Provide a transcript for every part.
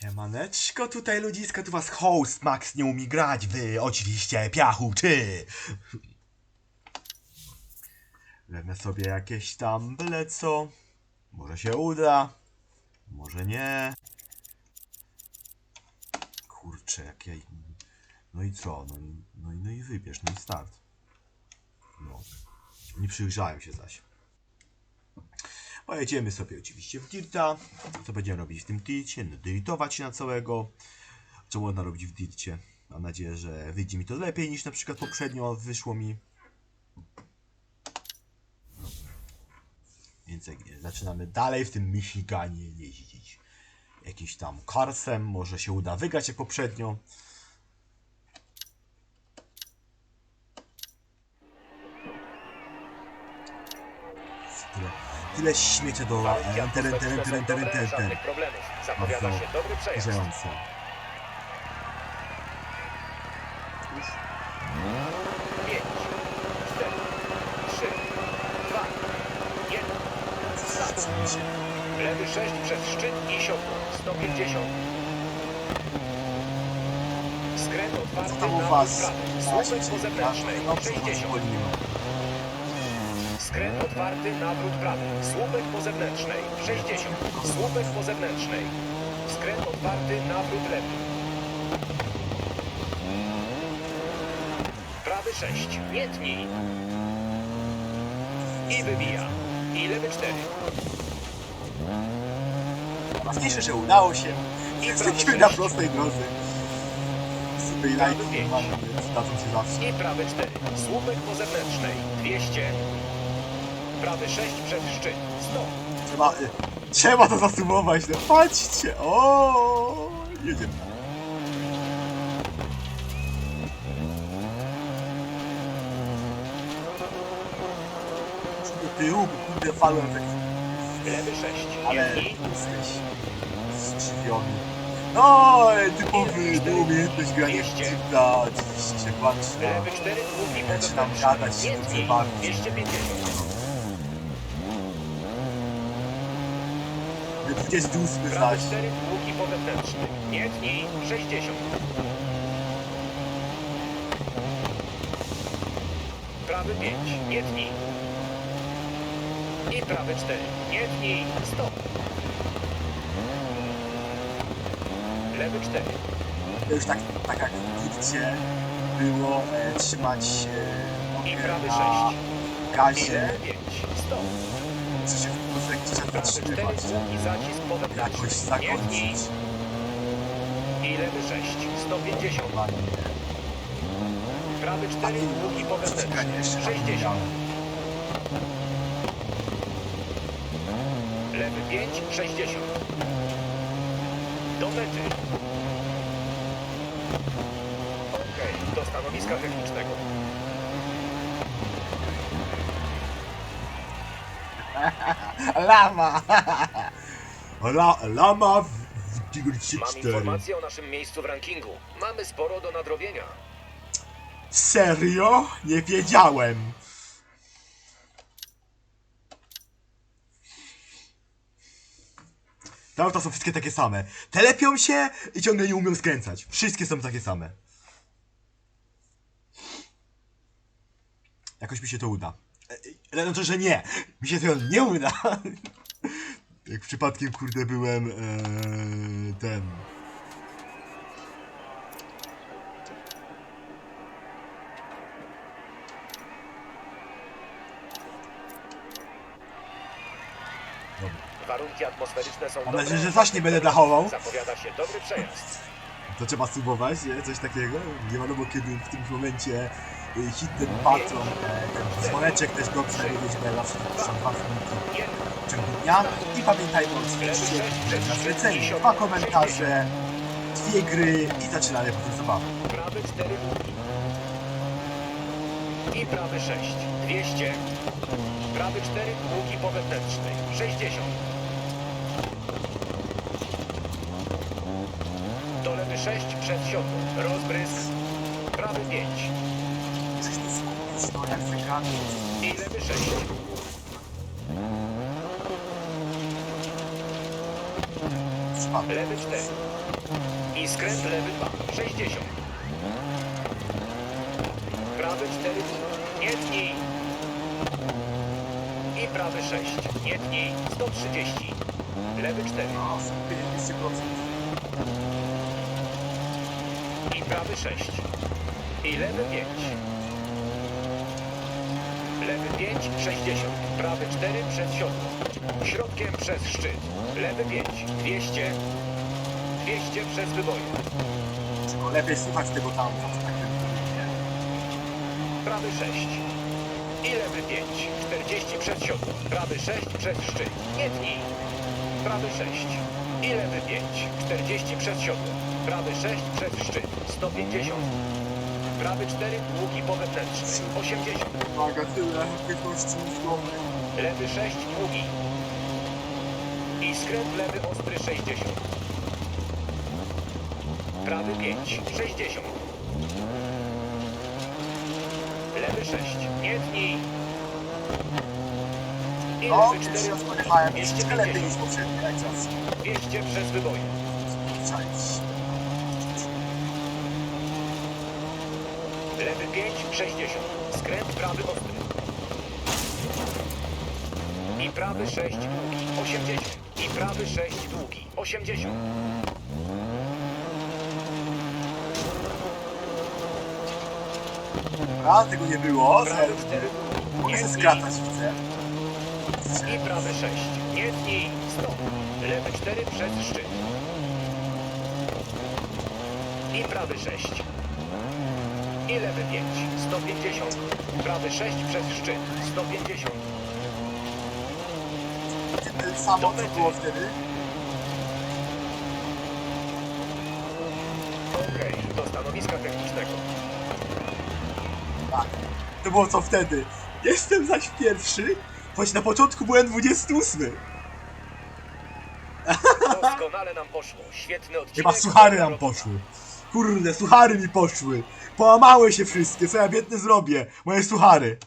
Siemaneczko, tutaj ludziska, tu was host Max nie umie grać, wy oczywiście piachu, czy? Wezmę sobie jakieś tam byle co. Może się uda, może nie. Kurczę, jakie... No i co? No i, no i, no i wybierz, no i start. No. Nie przyjrzałem się zaś. Pojedziemy sobie oczywiście w Dirta. Co będziemy robić w tym Dircie? No, dirtować się na całego. Co można robić w Dircie? Mam nadzieję, że wyjdzie mi to lepiej niż na przykład poprzednio wyszło mi. Więc zaczynamy dalej w tym Michiganie jeździć. Jakimś tam karsem, może się uda wygrać jak poprzednio. Tyle, śmiecia do teren, teren, teren, teren, teren, teren. żadnych problemów. Zapowiada się dobry przejazd. Pięć, cztery, trzy, dwa, jeden. Start. Lewy 6 przez szczyt i siodło. 150. Skręt Co otwarty tam u na was? prawy. Słupek po zewnętrznej. no, co was 60. Skręt otwarty, nawrót prawy. Słupek po zewnętrznej. 60. Słupek po zewnętrznej. Skręt otwarty, nawrót lewy. Prawy 6. Nie tnij. I wybija. I lewy 4. Ważniejsze, że udało się. I prawy na 6. prostej drodze. Super i lajki normalnie się zawsze. I prawy 4. Słupek po zewnętrznej. 200. Prawy 6 przed szczyt. 100. Trzeba, trzeba to zasumować, no patrzcie, o, jedziemy. Do tyłu, kurde falłem tak, Lewy 6. ale jesteś zdziwiony. No, typowy, no, umiejętność grania. Cipta, oczywiście, patrzcie. Lewy 4. Długi po Zaczynam zewnętrznej. gadać, Nie tnij. bawić. 250. 28 Prawy zaś. 4, długi po wewnętrzny. Nie tnij, 60. Prawy 5, nie tnij. I prawy 4, nie tnij, stop. Lewy 4, To już tak, tak jak w Dircie było e, trzymać e, i nogę prawy na 6, i gazie, lewy 5, stop. 4, zatrzymywać, długi zacisk jakoś tnij. zakończyć. I lewy 6, 150. Normalnie. Prawy 4, Takiego długi po przyciskania wewnętrzny. jeszcze nie 60. miałem. Lewy 5, 60. Do mety. Okej, do stanowiska technicznego. Lama! La, lama w, w Dircie Mam 4. informację o naszym miejscu w rankingu. Mamy sporo do nadrobienia. Serio? Nie wiedziałem. Te auta są wszystkie takie same. Telepią się i ciągle nie umią skręcać. Wszystkie są takie same. Jakoś mi się to uda. Ale znaczy, że nie. Mi się to nie uda. Jak przypadkiem, kurde, byłem e, ten... Dobra. Warunki atmosferyczne są Mam nadzieję, że zaś nie będę dachował. Zapowiada się dobry przejazd. To trzeba subować, nie? Coś takiego. Nie wiadomo kiedy w tym momencie y, hit ten dzwoneczek też dobrze wiedzieć, bo ja zawsze to dwa filmiki w ciągu dnia. I pamiętajmy oczywiście, na zlecenie dwa komentarze, dwie gry i zaczynamy potem zabawę. Prawy 4 długi. I prawy 6. 200. Prawy 4 długi po wewnętrznej. 60. Do lewy 6 przed siodło. Rozbrysk. Prawy 5. Wygrany. I lewy 6. Przypadek. Lewy 4. I skręt lewy 2. 60. Prawy 4. Nie tnij. I prawy 6. Nie tnij. 130. Lewy 4. No, 50%. I prawy 6. I lewy 5. Lewy 5, 60. Prawy 4 przez siodło. Środkiem przez szczyt. Lewy 5, 200. 200 przez wyboje. Tylko lepiej słuchać tego tam, co tak? Prawy 6. I lewy 5, 40 przez siodło. Prawy 6 przez szczyt. Nie tnij. Prawy 6. I lewy 5, 40 przez siodło. Prawy 6 przez szczyt. 150. Prawy 4, długi po wewnętrznej. 80. Uwaga, tyle aktywności mózgowej. Lewy 6, długi. I skręt lewy ostry 60. Prawy 5, 60. Lewy 6, nie tnij. I No, lewy pierwszy 4, raz pojechałem troszeczkę lepiej 250. niż poprzedni, jak czas. 200 przez wyboje. Czaić. Lewy 5, 60. Skręt prawy ostry. I prawy 6, długi, 80. I prawy 6, długi, 80. A, tego nie było, Prawy zero. 4, Mogę nie skratać, widzę. I prawy 6. Nie tnij. Stop. Lewy 4 przez szczyt. I prawy 6. I lewy 5. 150. Prawy 6 przez szczyt. 150. Tyle samo, co było wtedy. Okej, do stanowiska technicznego. Tak. To było co wtedy. Jestem zaś pierwszy, choć na początku byłem 28. Doskonale nam poszło. Świetny odcinek. Chyba suchary nam poszły. Kurde, suchary mi poszły. Połamały się wszystkie, co ja biedny zrobię? Moje suchary.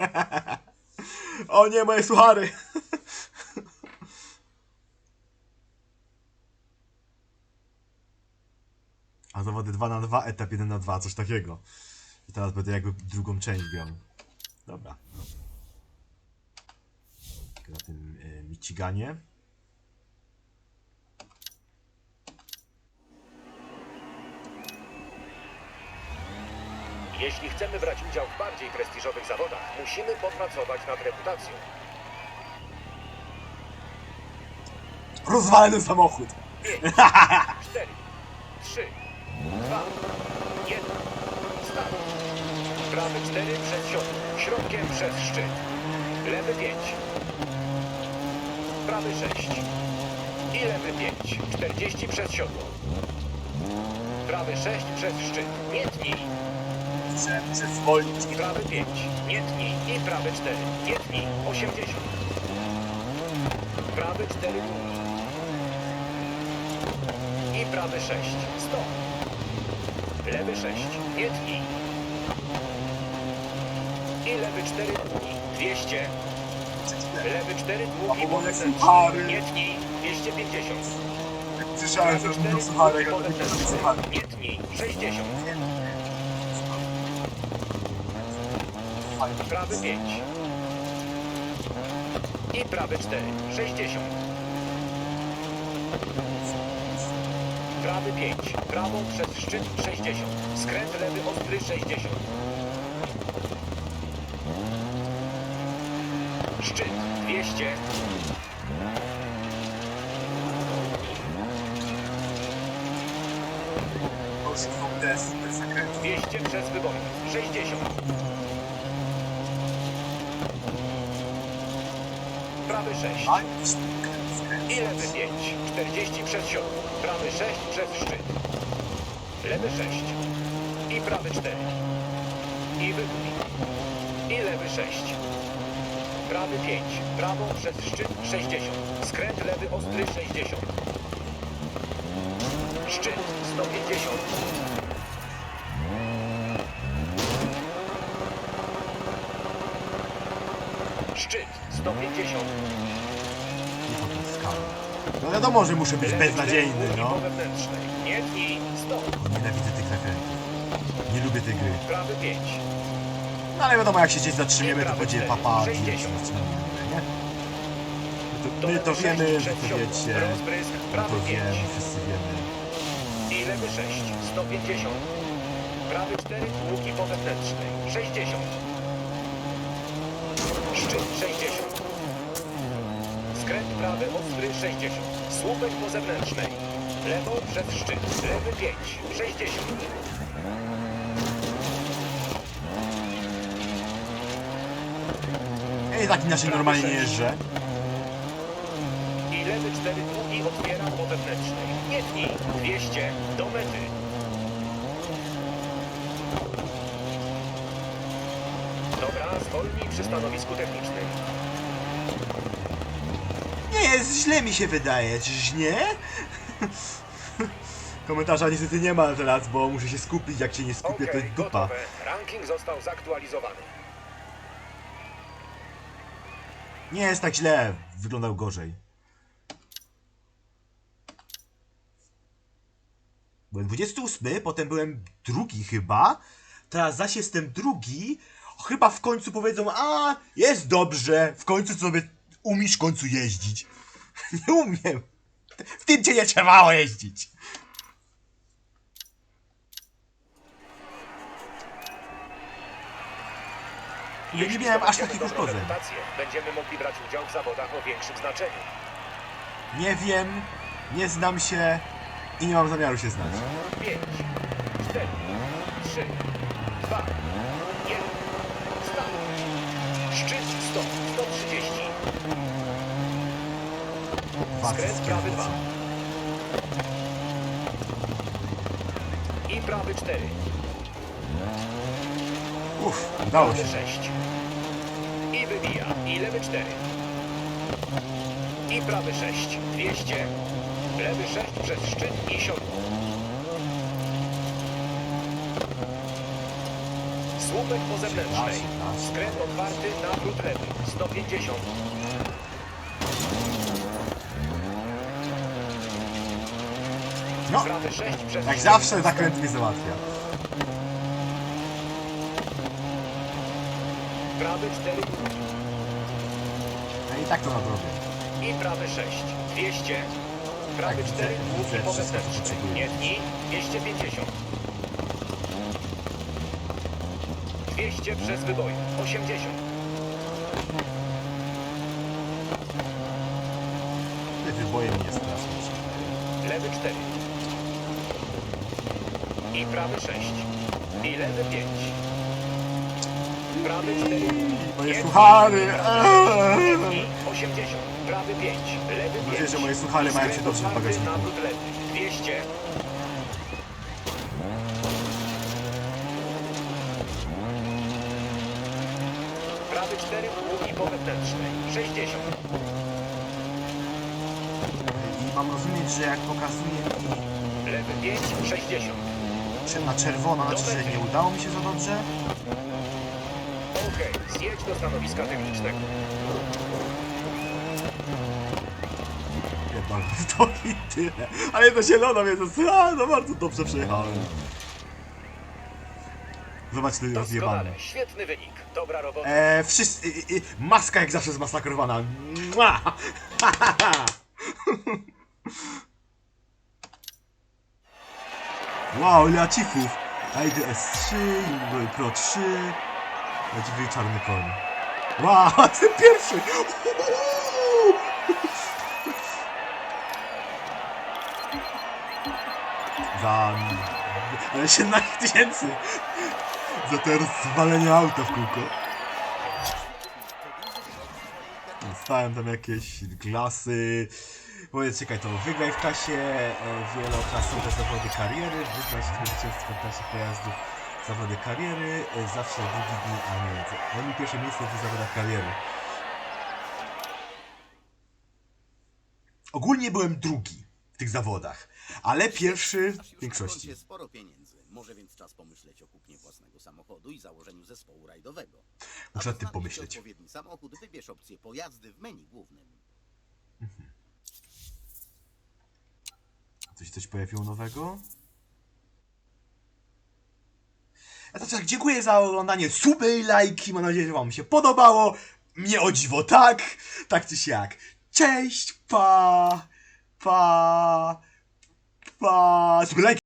O nie, moje suchary. A zawody 2 na 2, etap 1 na 2, coś takiego. I teraz będę jakby drugą część grał. Dobra. Na tym y, Michiganie. Jeśli chcemy brać udział w bardziej prestiżowych zawodach, musimy popracować nad reputacją. Rozwalę ten samochód. 5, 4, 3, 2, 1. Start. Prawy 4 przez siodło. Środkiem przez szczyt. Lewy 5. Prawy 6. I lewy 5. 40 przez siodło. Prawy 6 przez szczyt. Nie tnij. Muszę zwolnić. Prawy 5. Nie tnij. I prawy 4. Nie tnij. 80. Prawy 4 długi. I prawy 6. 100. Lewy 6. Nie tnij. I lewy 4 długi. 200. Lewy 4 długi. Wewnętrzny. suchary. Nie tnij. 250. Słyszałem, że 4 suchary, jak to suchary. Nie tnij. 60. Prawy 5. I prawy 4. 60. Prawy 5. Prawą przez szczyt 60. Skręt lewy ostry 60. Szczyt 200. To już są te super zakręty. 200 przez wybory. 60. Prawy 6. A, jakiś ten skręt. I lewy 5. 40 przez siodło. Prawy 6 przez szczyt. Lewy 6. I prawy 4. I wybuch. I lewy 6. prawy 5, prawo przez szczyt 60, skręt lewy ostry 60. Szczyt 150. Szczyt 150. I potem skała. No wiadomo, że muszę być beznadziejny, no. Nienawidzę tych zakrętów. Nie lubię tej gry. Prawy 5. No ale wiadomo, jak się gdzieś zatrzymiemy, to będzie papa 60. wiecie, zatrzymamy, nie? My to, my to wiemy, przed to wiecie. My prawy to 5. wiemy, wszyscy wiemy. Lewy 6, 150. Prawy 4, długi po wewnętrznej, 60. Szczyt 60. Prawy ostry 60. Słupek po zewnętrznej. Lewo przez szczyt. Lewy 5, 60. Ja i tak inaczej normalnie nie jeżdżę. I lewy 4, długi otwiera po wewnętrznej. Nie tnij. 200 do mety. Dobra, zwolnij przy stanowisku technicznym. Źle mi się wydaje, czyż nie? Komentarza niestety nie ma teraz, bo muszę się skupić, jak się nie skupię to Okej, jest dupa. gotowe. Ranking został zaktualizowany. Nie jest tak źle, wyglądał gorzej. Byłem 28, potem byłem drugi chyba. Teraz zaś jestem drugi. Chyba w końcu powiedzą, a jest dobrze, w końcu sobie umiesz w końcu jeździć. Nie umiem. W tym cię nie trzebało jeździć. Ja nie miałem aż takich uszkodzeń. Będziemy mogli brać udział w zawodach o większym znaczeniu. Nie wiem, nie znam się i nie mam zamiaru się znać. 5, 4, 3, 2, 1. Start. Szczyt 100, 130. Skręt z prawy kierownicą. 2. I prawy 4. Uff, udało Prawy się. 6. I wybija. I lewy 4. I prawy 6. 200. Lewy 6 przez szczyt i siodło. Słupek po zewnętrznej. Skręt otwarty, nawrót lewy. 150. No, Prawy 6 przez jak zawsze zakręt mnie załatwia. Prawy 4 długi. Ja i tak to nadrobię. I prawy 6. 200. Prawy Tak, 4 widzę, długi widzę po wszystko, co potrzebuję. Nie dni. 250. 200 przez wyboju. 80. Te wyboje mnie strasznie Lewy 4. I prawy 6. I lewy 5. Prawy 4. Moje suchary, eee. Dni. 80. Prawy 5. Lewy 5. nadzieję, że moje suchary mają się dobrze w bagażniku. Nawrót lewy. 200. Prawy 4, długi po wewnętrznej. 60. I mam rozumieć, że jak pokazuje mi Lewy 5, 60. czy na czerwono, znaczy, że nie udało mi się za dobrze? Okej, zjedź do stanowiska technicznego. Pierdolę, to i tyle. Ale to zielono, więc a, no bardzo dobrze przejechałem. Zobacz, to rozjebane. Doskonale, świetny wynik. Dobra robota. Eee, wszyscy... i- i- Maska jak zawsze zmasakrowana. Mua! wow, ile achievów! ID S3, Ingoy Pro 3, Dziwy czarny koń. Wow, jestem pierwszy! Za... 17 tysięcy! Za to rozwalenie auta w kółko. Dostałem tam jakieś glasy. Mówię, czekaj, to wygraj w czasie e, wieloklasowe zawody kariery, wyznać zwycięstwo w czasie pojazdu zawody kariery, e, zawsze drugi dni, a nie. Oni pierwsze miejsce w zawodach kariery. Ogólnie byłem drugi w tych zawodach, ale pierwszy w większości. Sporo pieniędzy. Może więc czas pomyśleć o kupnie własnego samochodu i założeniu zespołu rajdowego. Muszę nad tym pomyśleć. odpowiedni samochód, wybierz opcję pojazdy w menu głównym. Mhm. Coś, coś pojawiło nowego? A to tak, dziękuję za oglądanie, suby i lajki, mam nadzieję, że wam się podobało. Mnie o dziwo tak, tak czy siak. Cześć, pa, pa, pa, suby, lajki.